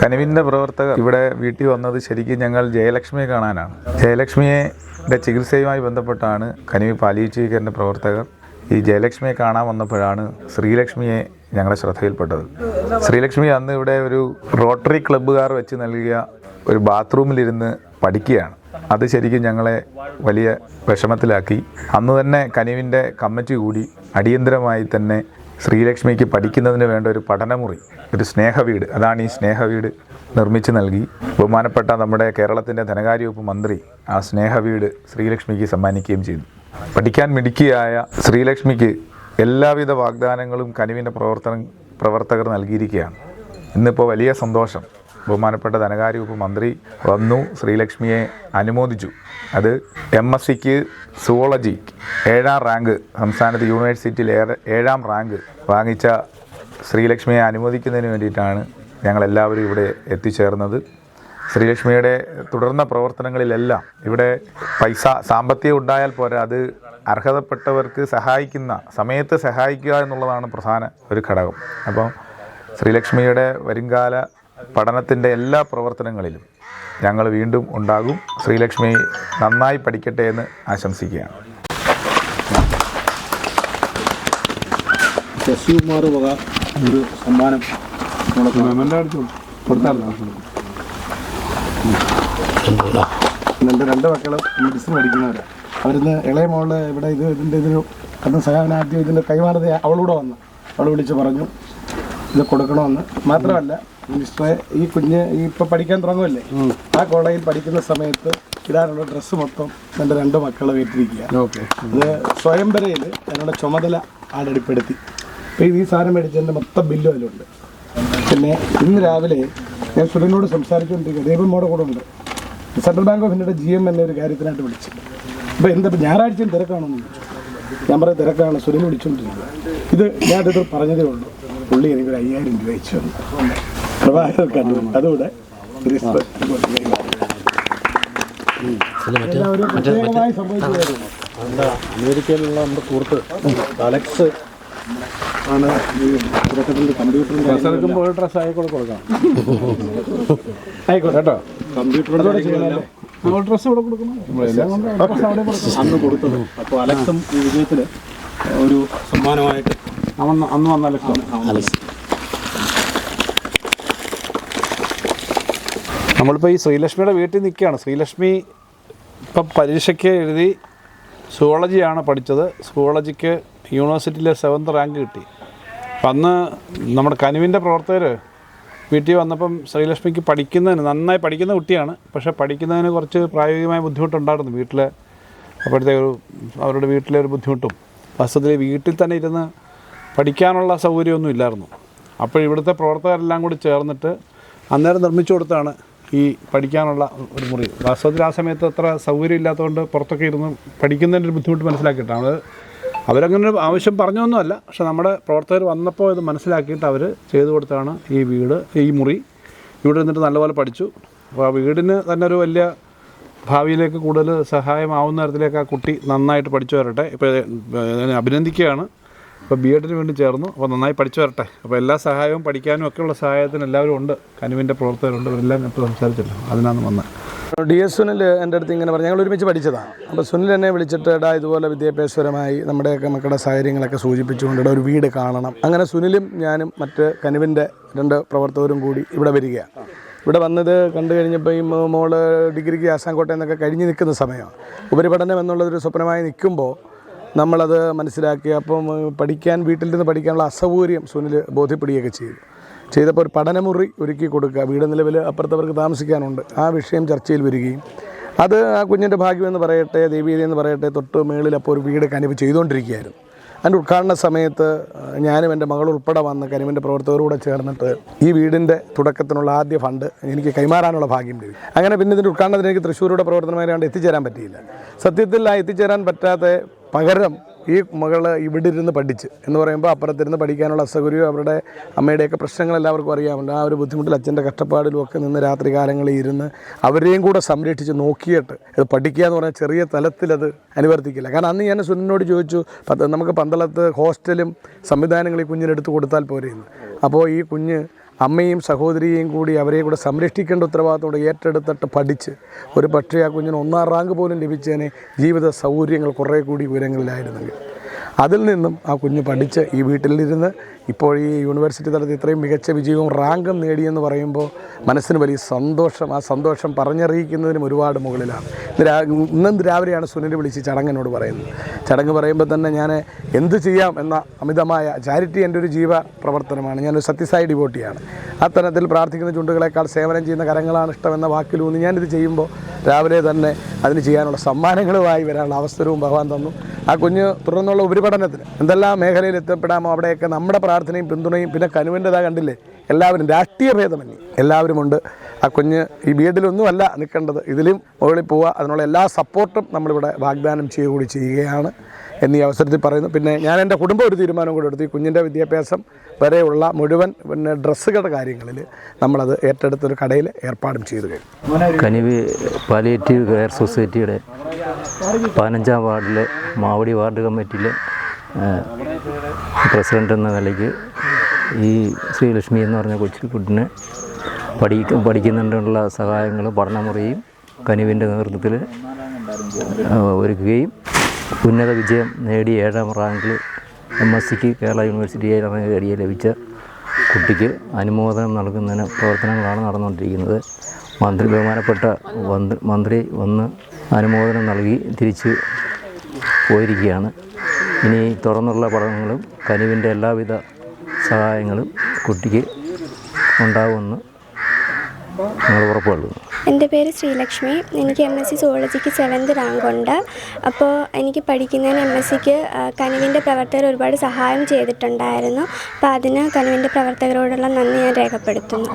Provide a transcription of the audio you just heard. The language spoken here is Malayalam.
കനിവിന്റെ പ്രവർത്തകർ ഇവിടെ വീട്ടിൽ വന്നത് ശരിക്കും ഞങ്ങൾ ജയലക്ഷ്മിയെ കാണാനാണ്. ജയലക്ഷ്മിയുടെ ചികിത്സയുമായി ബന്ധപ്പെട്ടാണ് കനുവി പാലിയേറ്റീവ് പ്രവർത്തകർ ഈ ജയലക്ഷ്മിയെ കാണാൻ വന്നപ്പോഴാണ് ശ്രീലക്ഷ്മിയെ ഞങ്ങളുടെ ശ്രദ്ധയിൽപ്പെട്ടത്. ശ്രീലക്ഷ്മി അന്ന് ഇവിടെ ഒരു റോട്ടറി ക്ലബ്ബുകാർ വെച്ച് നൽകിയ ഒരു ബാത്റൂമിലിരുന്ന് പഠിക്കുകയാണ്. അത് ശരിക്കും ഞങ്ങളെ വലിയ വിഷമത്തിലാക്കി. അന്ന് തന്നെ കനിവിന്റെ കമ്മിറ്റി കൂടി അടിയന്തരമായി തന്നെ ശ്രീലക്ഷ്മിക്ക് പഠിക്കുന്നതിന് വേണ്ട ഒരു പഠനമുറി ഒരു സ്നേഹവീട്. അതാണ് ഈ സ്നേഹവീട് നിർമ്മിച്ച് നൽകി. ബഹുമാനപ്പെട്ട നമ്മുടെ കേരളത്തിന്റെ ധനകാര്യ വകുപ്പ് മന്ത്രി ആ സ്നേഹവീട് ശ്രീലക്ഷ്മിക്ക് സമ്മാനിക്കുകയും ചെയ്തു. പഠിക്കാൻ മിടുക്കിയായ ശ്രീലക്ഷ്മിക്ക് എല്ലാവിധ വാഗ്ദാനങ്ങളും കനിവിന്റെ പ്രവർത്തന പ്രവർത്തകർ നൽകിയിരിക്കുകയാണ്. ഇന്നിപ്പോൾ വലിയ സന്തോഷം. ബഹുമാനപ്പെട്ട ധനകാര്യ വകുപ്പ് മന്ത്രി വന്നു. ശ്രീലക്ഷ്മിയെ അനുമോദിച്ചു. അത് എം എസ് സിക്ക് സുവോളജി ഏഴാം റാങ്ക് സംസ്ഥാനത്ത് യൂണിവേഴ്സിറ്റിയിൽ ഏഴാം റാങ്ക് വാങ്ങിച്ച ശ്രീലക്ഷ്മിയെ അനുമോദിക്കുന്നതിന് വേണ്ടിയിട്ടാണ് ഞങ്ങളെല്ലാവരും ഇവിടെ എത്തിച്ചേർന്നത്. ശ്രീലക്ഷ്മിയുടെ തുടർന്ന പ്രവർത്തനങ്ങളിലെല്ലാം ഇവിടെ പൈസ സാമ്പത്തികം ഉണ്ടായാൽ പോരാ. അത് അർഹതപ്പെട്ടവർക്ക് സഹായിക്കുന്ന സമയത്ത് സഹായിക്കുക എന്നുള്ളതാണ് പ്രധാന ഒരു ഘടകം. അപ്പം ശ്രീലക്ഷ്മിയുടെ വരുംകാല പഠനത്തിന്റെ എല്ലാ പ്രവർത്തനങ്ങളിലും ഞങ്ങൾ വീണ്ടും ഉണ്ടാകും. ശ്രീലക്ഷ്മി നന്നായി പഠിക്കട്ടെ എന്ന് ആശംസിക്കുകയാണ്. ശശികുമാർ വക ഒരു സമ്മാനം എന്റെ രണ്ട് മക്കളും മെഡിസിൻ പഠിക്കുന്നവരാണ് അവരിന്ന് ഇളയ മോൾ ഇവിടെ ഇത് ഇതിന്റെ ഇതിന് അന്ന് സഹായന ആദ്യം ഇതിന്റെ കൈമാറുന്ന അവളൂടെ വന്നു. അവൾ വിളിച്ച് പറഞ്ഞു. ഇത് കൊടുക്കണമെന്ന്. മാത്രമല്ല മിസ്റ്ററെ ഈ കുഞ്ഞ് ഈ ഇപ്പം പഠിക്കാൻ തുടങ്ങുമല്ലേ ആ കോളേജിൽ പഠിക്കുന്ന സമയത്ത് ഇടാനുള്ള ഡ്രസ്സ് മൊത്തം എന്റെ രണ്ട് മക്കളെ വീട്ടിലിരിക്കുക. ഓക്കെ. ഇത് സ്വയംവരയിൽ എന്നുള്ള ചുമതല ആടെടുപ്പെടുത്തി. അപ്പോൾ ഈ സാധനം മേടിച്ചതിന്റെ മൊത്തം ബില്ലും അതിലുണ്ട്. പിന്നെ ഇന്ന് രാവിലെ ഞാൻ സുരനോട് സംസാരിച്ചുകൊണ്ടിരിക്കുക ദൈവം മോടെ കൂടെ ഉണ്ട്. സെൻട്രൽ ബാങ്ക് ഓഫ് ഇന്ത്യയുടെ ജി എം എന്നെ ഒരു കാര്യത്തിനായിട്ട് വിളിച്ചു. അപ്പോൾ എന്താ ഞായറാഴ്ചയും തിരക്കാണെന്ന് ഞാൻ പറയാം തിരക്കാണ്. സുരൻ വിളിച്ചുകൊണ്ടിരിക്കുന്നത് ഇത് ഞാൻ ഇത് പറഞ്ഞതേ ഉള്ളൂ. പുള്ളി എനിക്കൊരു അയ്യായിരം രൂപ അയച്ചു തന്നു. പ്രഭാകർ കണ്ണൂർ. അതുകൂടെ അമേരിക്കയിലുള്ള നമ്മുടെ സുഹൃത്ത് അലക്സ്. ആണ് ഈ തുടക്കത്തിൽ കമ്പ്യൂട്ടറിന്റെ എടുക്കുമ്പോൾ ഡ്രസ്സ് ആയിക്കോടെ കൊടുക്കാം ആയിക്കോട്ടെ കേട്ടോ. നമ്മൾ ഡ്രസ്സ് ഇവിടെ കൊടുക്കണം. അന്ന് കൊടുത്തത്. അപ്പോൾ അലക്സും ഈ വിജയത്തിൽ ഒരു സമ്മാനമായിട്ട് അന്ന് അന്ന് വന്ന അലക്സ് നമ്മളിപ്പോൾ ഈ ശ്രീലക്ഷ്മിയുടെ വീട്ടിൽ നിൽക്കുകയാണ്. ശ്രീലക്ഷ്മി ഇപ്പം പരീക്ഷയ്ക്ക് എഴുതി സുവോളജിയാണ് പഠിച്ചത്. സുവോളജിക്ക് യൂണിവേഴ്സിറ്റിയിലെ സെവൻത്ത് റാങ്ക് കിട്ടി. അപ്പം അന്ന് നമ്മുടെ കനുവിന്റെ പ്രവർത്തകർ വീട്ടിൽ വന്നപ്പം ശ്രീലക്ഷ്മിക്ക് പഠിക്കുന്നതിന് നന്നായി പഠിക്കുന്ന കുട്ടിയാണ്. പക്ഷേ പഠിക്കുന്നതിന് കുറച്ച് പ്രായോഗികമായ ബുദ്ധിമുട്ടുണ്ടായിരുന്നു വീട്ടിൽ അപ്പോഴത്തെ ഒരു അവരുടെ വീട്ടിലെ ഒരു ബുദ്ധിമുട്ടും. വാസ്തവത്തിൽ വീട്ടിൽ തന്നെ ഇരുന്ന് പഠിക്കാനുള്ള സൗകര്യമൊന്നും ഇല്ലായിരുന്നു. അപ്പോൾ ഇവിടുത്തെ പ്രവർത്തകരെല്ലാം കൂടി ചേർന്നിട്ട് അന്നേരം നിർമ്മിച്ചു കൊടുത്താണ് ഈ പഠിക്കാനുള്ള ഒരു മുറി. വാസ്തവത്തിൽ ആ സമയത്ത് അത്ര സൗകര്യം ഇല്ലാത്തതുകൊണ്ട് പുറത്തൊക്കെ ഇരുന്ന് പഠിക്കുന്നതിന്റെ ഒരു ബുദ്ധിമുട്ട് മനസ്സിലാക്കിയിട്ടാണ്. അത് അവരങ്ങനെ ഒരു ആവശ്യം പറഞ്ഞൊന്നുമല്ല. പക്ഷെ നമ്മുടെ പ്രവർത്തകർ വന്നപ്പോൾ ഇത് മനസ്സിലാക്കിയിട്ട് അവർ ചെയ്തു കൊടുത്താണ് ഈ വീട് ഈ മുറി. ഇവിടെ നിന്നിട്ട് നല്ലപോലെ പഠിച്ചു. അപ്പോൾ ആ വീടിന് തന്നെ ഒരു വലിയ ഭാവിയിലേക്ക് കൂടുതൽ സഹായമാവുന്ന തരത്തിലേക്ക് ആ കുട്ടി നന്നായിട്ട് പഠിച്ചു വരട്ടെ. ഇപ്പോൾ അഭിനന്ദിക്കുകയാണ്. ഇപ്പോൾ ബി എഡിന് വേണ്ടി ചേർന്നു. അപ്പോൾ നന്നായി പഠിച്ചു വരട്ടെ. അപ്പോൾ എല്ലാ സഹായവും പഠിക്കാനും ഒക്കെയുള്ള സഹായത്തിന് എല്ലാവരും ഉണ്ട്. കനുവിന്റെ പ്രവർത്തകരുണ്ട്. അവരെല്ലാം ഇപ്പോൾ സംസാരിച്ചല്ലോ. അതിനാണ് വന്നത് ഡി എസ് സുനിൽ എന്റെ അടുത്ത് ഇങ്ങനെ പറഞ്ഞു. ഞങ്ങൾ ഒരുമിച്ച് പഠിച്ചതാണ് അപ്പോൾ സുനിൽ എന്നെ വിളിച്ചിട്ട് എടാ ഇതുപോലെ വിദ്യാഭ്യാസപരമായി നമ്മുടെയൊക്കെ മക്കളുടെ സാഹചര്യങ്ങളൊക്കെ സൂചിപ്പിച്ചുകൊണ്ട് ഇവിടെ ഒരു വീട് കാണണം. അങ്ങനെ സുനിലും ഞാനും മറ്റ് കനുവിന്റെ രണ്ട് പ്രവർത്തകരും കൂടി ഇവിടെ വരികയാണ് ഇവിടെ വന്നത് കണ്ടു കഴിഞ്ഞപ്പോൾ ഈ മോൾ ഡിഗ്രിക്ക് ആസാംകോട്ടയിൽ നിന്നൊക്കെ കഴിഞ്ഞ് നിൽക്കുന്ന സമയമാണ് ഉപരിപഠനം എന്നുള്ളതൊരു സ്വപ്നമായി നിൽക്കുമ്പോൾ നമ്മളത് മനസ്സിലാക്കി അപ്പം പഠിക്കാൻ വീട്ടിൽ നിന്ന് പഠിക്കാനുള്ള അസൗകര്യം സുനിൽ ബോധ്യപ്പെടുകയൊക്കെ ചെയ്തു. ചെയ്തപ്പോൾ ഒരു പഠനമുറി ഒരുക്കി കൊടുക്കുക. വീട് നിലവിൽ അപ്പുറത്തവർക്ക് താമസിക്കാനുണ്ട്. ആ വിഷയം ചർച്ചയിൽ വരികയും. അത് ആ കുഞ്ഞിന്റെ ഭാഗ്യമെന്ന് പറയട്ടെ ദേവീതി എന്ന് പറയട്ടെ തൊട്ട് മേളിൽ അപ്പോൾ ഒരു വീട് കനിവ് ചെയ്തുകൊണ്ടിരിക്കുകയായിരുന്നു. അതിന്റെ ഉദ്ഘാടന സമയത്ത് ഞാനും എന്റെ മകൾ ഉൾപ്പെടെ വന്ന് കനിവിന്റെ പ്രവർത്തകരോട് ചേർന്നിട്ട് ഈ വീടിന്റെ തുടക്കത്തിനുള്ള ആദ്യ ഫണ്ട് എനിക്ക് കൈമാറാനുള്ള ഭാഗ്യം ലഭിക്കും അങ്ങനെ പിന്നെ ഇതിന്റെ ഉദ്ഘാടനത്തിന് എനിക്ക് തൃശ്ശൂരുടെ പ്രവർത്തനമായിട്ട് എത്തിച്ചേരാൻ പറ്റിയില്ല. സത്യത്തിൽ ആ എത്തിച്ചേരാൻ പറ്റാത്ത പകരം ഈ മകൾ ഇവിടെ ഇരുന്ന് പഠിച്ച് എന്ന് പറയുമ്പോൾ അപ്പുറത്തിരുന്ന് പഠിക്കാനുള്ള അസൗകര്യവും അവരുടെ അമ്മയുടെയൊക്കെ പ്രശ്നങ്ങൾ എല്ലാവർക്കും അറിയാമല്ലോ ആ ഒരു ബുദ്ധിമുട്ടിൽ അച്ഛന്റെ കഷ്ടപ്പാടിലും ഒക്കെ നിന്ന് രാത്രി കാലങ്ങളിൽ ഇരുന്ന് അവരെയും കൂടെ സംരക്ഷിച്ച് നോക്കിയിട്ട് ഇത് പഠിക്കുക എന്ന് പറഞ്ഞാൽ ചെറിയ തലത്തിലത് അനുവർത്തിക്കില്ല. കാരണം അന്ന് ഞാൻ സുനിനോട് ചോദിച്ചു നമുക്ക് പന്തളത്ത് ഹോസ്റ്റലും സംവിധാനങ്ങൾ ഈ കുഞ്ഞിനെടുത്ത് കൊടുത്താൽ പോരെയെന്ന് അപ്പോൾ ഈ കുഞ്ഞ് അമ്മയും സഹോദരിയെയും കൂടി അവരെ കൂടെ സംരക്ഷിക്കേണ്ട ഉത്തരവാദിത്തോടെ ഏറ്റെടുത്തിട്ട് പഠിച്ച് ഒരു പക്ഷേ ആ കുഞ്ഞിന് ഒന്നാം റാങ്ക് പോലും ലഭിച്ചതിന് ജീവിത സൗകര്യങ്ങൾ കുറേ കൂടി ഉയരങ്ങളിലായിരുന്നെങ്കിൽ അതിൽ നിന്നും ആ കുഞ്ഞ് പഠിച്ച് ഈ വീട്ടിലിരുന്ന് ഇപ്പോൾ ഈ യൂണിവേഴ്സിറ്റി തലത്തിൽ ഇത്രയും മികച്ച വിജയവും റാങ്കും നേടിയെന്ന് പറയുമ്പോൾ മനസ്സിന് വലിയ സന്തോഷം ആ സന്തോഷം പറഞ്ഞറിയിക്കുന്നതിനും ഒരുപാട് മുകളിലാണ്. ഇന്ന് രാവിലെയാണ് സുനിൽ വിളിച്ച് ചടങ്ങിനോട് പറയുന്നത്. ചടങ്ങ് പറയുമ്പോൾ തന്നെ ഞാൻ എന്ത് ചെയ്യാം എന്ന അമിതമായ ചാരിറ്റി എന്റെ ഒരു ജീവ പ്രവർത്തനമാണ്. ഞാനൊരു സത്യസായി ഡിവോട്ടിയാണ്. ആ തരത്തിൽ പ്രാർത്ഥിക്കുന്ന ചുണ്ടുകളെക്കാൾ സേവനം ചെയ്യുന്ന കരങ്ങളാണ് ഇഷ്ടമെന്ന വാക്കിലൂന്നി ഞാനിത് ചെയ്യുമ്പോൾ രാവിലെ തന്നെ അതിന് ചെയ്യാനുള്ള സമ്മാനങ്ങളുമായി വരാനുള്ള അവസരവും ഭഗവാൻ തന്നു. ആ കുഞ്ഞ് തുടർന്നുള്ള ഉപരിപഠനത്തിന് എന്തെല്ലാം മേഖലയിൽ എത്തപ്പെടാമോ അവിടെയൊക്കെ നമ്മുടെ പ്രാർത്ഥനയും പിന്തുണയും പിന്നെ കനുവിന്റെതാ കണ്ടില്ലേ? എല്ലാവരും രാഷ്ട്രീയ ഭേദമന്യേ. എല്ലാവരുമുണ്ട്. ആ കുഞ്ഞ് ഈ ബി എഡിലൊന്നുമല്ല നിൽക്കേണ്ടത്. ഇതിലും മുകളിൽ പോവുക. അതിനുള്ള എല്ലാ സപ്പോർട്ടും നമ്മളിവിടെ വാഗ്ദാനം ചെയ്യുക കൂടി ചെയ്യുകയാണ് എന്നീ അവസരത്തിൽ പറയുന്നു. പിന്നെ ഞാൻ എന്റെ കുടുംബം ഒരു തീരുമാനം കൂടെ എടുത്തു. ഈ കുഞ്ഞിന്റെ വിദ്യാഭ്യാസം വരെയുള്ള മുഴുവൻ പിന്നെ ഡ്രസ്സുകളുടെ കാര്യങ്ങളിൽ നമ്മളത് ഏറ്റെടുത്തൊരു കടയിൽ ഏർപ്പാടും ചെയ്തു കഴിഞ്ഞു. കനിവ് പാലിയേറ്റീവ് കെയർ സൊസൈറ്റിയുടെ പതിനഞ്ചാം വാർഡിലെ മാവടി വാർഡ് കമ്മിറ്റിയിലെ പ്രസിഡന്റ് എന്ന നിലയ്ക്ക് ഈ ശ്രീലക്ഷ്മി എന്ന് പറഞ്ഞ കൊച്ചു കുട്ടിനെ പഠി പഠിക്കുന്നുണ്ടുള്ള സഹായങ്ങൾ പഠനമുറിയും കനിവിന്റെ നേതൃത്വത്തിൽ ഒരുക്കുകയും ഉന്നത വിജയം നേടി ഏഴാം റാങ്കിൽ എം എസ് സിക്ക് കേരള യൂണിവേഴ്സിറ്റി ഏഴാം റാങ്ക് ലഭിച്ച കുട്ടിക്ക് അനുമോദനം നൽകുന്നതിന് പ്രവർത്തനങ്ങളാണ് നടന്നുകൊണ്ടിരിക്കുന്നത്. മന്ത്രി ബഹുമാനപ്പെട്ട മന്ത്രി വന്ന് അനുമോദനം നൽകി തിരിച്ച് പോയിരിക്കുകയാണ്. ഇനി തുറന്നുള്ള പഠനങ്ങളും കനിവിന്റെ എല്ലാവിധ സഹായങ്ങളും കുട്ടിക്ക് ഉണ്ടാകുമെന്ന് ഞങ്ങൾ ഉറപ്പ് നൽകുന്നു എന്റെ പേര് ശ്രീലക്ഷ്മി. എനിക്ക് എം എസ് സി സുവോളജിക്ക് സെവൻത് റാങ്ക് ഉണ്ട്. അപ്പോൾ എനിക്ക് പഠിക്കുന്നതിന് എം എസ് സിക്ക് കനുവിന്റെ പ്രവർത്തകർ ഒരുപാട് സഹായം ചെയ്തിട്ടുണ്ടായിരുന്നു. അപ്പോൾ അതിന് കനുവിന്റെ പ്രവർത്തകരോടുള്ള നന്ദി ഞാൻ രേഖപ്പെടുത്തുന്നു.